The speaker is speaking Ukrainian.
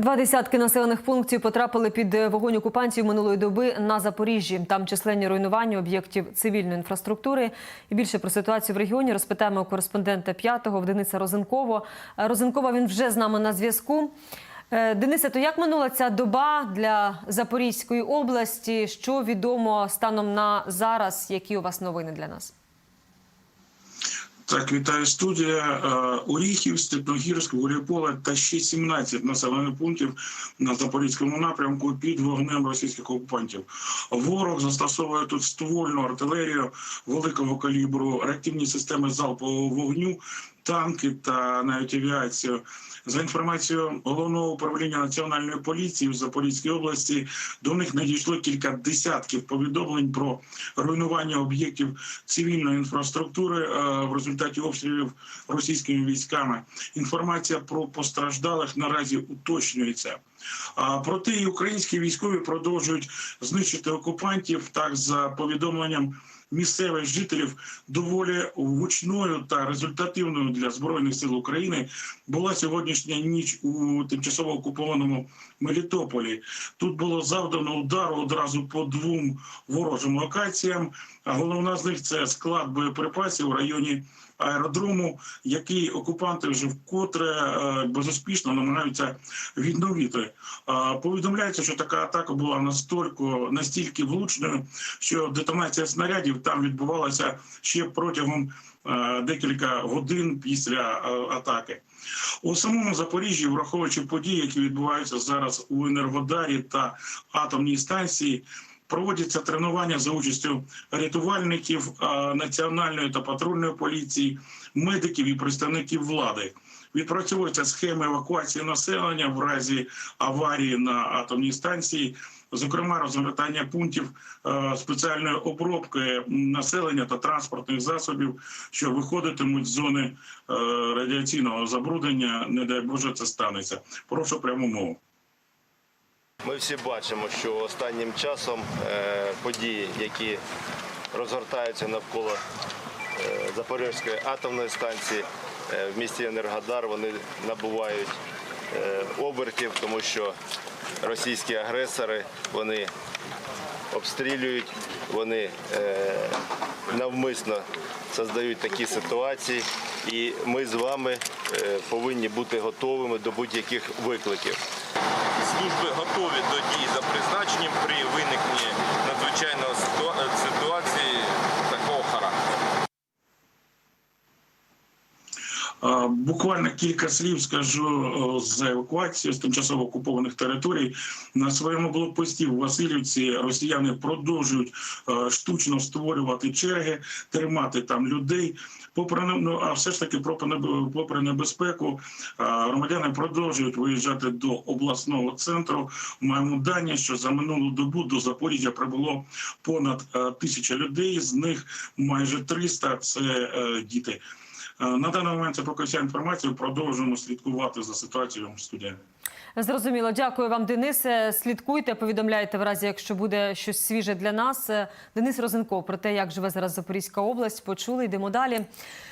Два десятки населених пунктів потрапили під вогонь окупантів минулої доби на Запоріжжі. Там численні руйнування об'єктів цивільної інфраструктури. І більше про ситуацію в регіоні розпитаємо кореспондента п'ятого Дениса Розенково. Е, Розенкова він вже з нами на зв'язку. Е, Денисе, то як минула ця доба для Запорізької області? Що відомо станом на зараз? Які у вас новини для нас? Так, вітаю студія. Е, Оріхів, Степногірськ, Гуріполе та ще 17 населених пунктів на Запорізькому напрямку під вогнем російських окупантів. Ворог застосовує тут ствольну артилерію великого калібру, реактивні системи залпового вогню, танки та навіть авіацію. За інформацією головного управління національної поліції в Запорізькій області, до них надійшло кілька десятків повідомлень про руйнування об'єктів цивільної інфраструктури е, в результаті обстрілів російськими військами. Інформація про постраждалих наразі уточнюється. Проте і українські військові продовжують знищити окупантів так за повідомленням місцевих жителів доволі гучною та результативною для збройних сил України була сьогоднішня ніч у тимчасово окупованому Мелітополі. Тут було завдано удару одразу по двом ворожим локаціям. Головна з них це склад боєприпасів у районі аеродрому, який окупанти вже вкотре е, безуспішно намагаються відновити. Повідомляється, що така атака була настільки, настільки влучною, що детонація снарядів там відбувалася ще протягом е, декілька годин після е, атаки. У самому Запоріжжі, враховуючи події, які відбуваються зараз у Енергодарі та атомній станції. Проводяться тренування за участю рятувальників е, національної та патрульної поліції, медиків і представників влади. Відпрацьовуються схеми евакуації населення в разі аварії на атомній станції, зокрема розгортання пунктів е, спеціальної обробки населення та транспортних засобів, що виходитимуть з зони е, радіаційного забруднення. Не дай Боже, це станеться. Прошу пряму мову. Ми всі бачимо, що останнім часом е, події, які розгортаються навколо е, Запорізької атомної станції е, в місті Енергодар, вони набувають обертів, тому що російські агресори вони обстрілюють, вони навмисно создають такі ситуації, і ми з вами повинні бути готовими до будь-яких викликів. Служби готові до дій за призначенням при виникненні надзвичайної ситуації Буквально кілька слів скажу з евакуації з тимчасово окупованих територій. На своєму блокпості в Васильівці росіяни продовжують е, штучно створювати черги, тримати там людей. Попри ну, а все ж таки, попри небе- попри небезпеку, е, громадяни продовжують виїжджати до обласного центру. Маємо дані, що за минулу добу до Запоріжжя прибуло понад е, тисяча людей. З них майже 300 – це діти. Е, На даний момент це поки вся інформація. Продовжуємо слідкувати за ситуацією в студії. Зрозуміло, дякую вам, Денисе. Слідкуйте, повідомляйте в разі, якщо буде щось свіже для нас. Денис Розенков про те, як живе зараз Запорізька область. Почули, йдемо далі.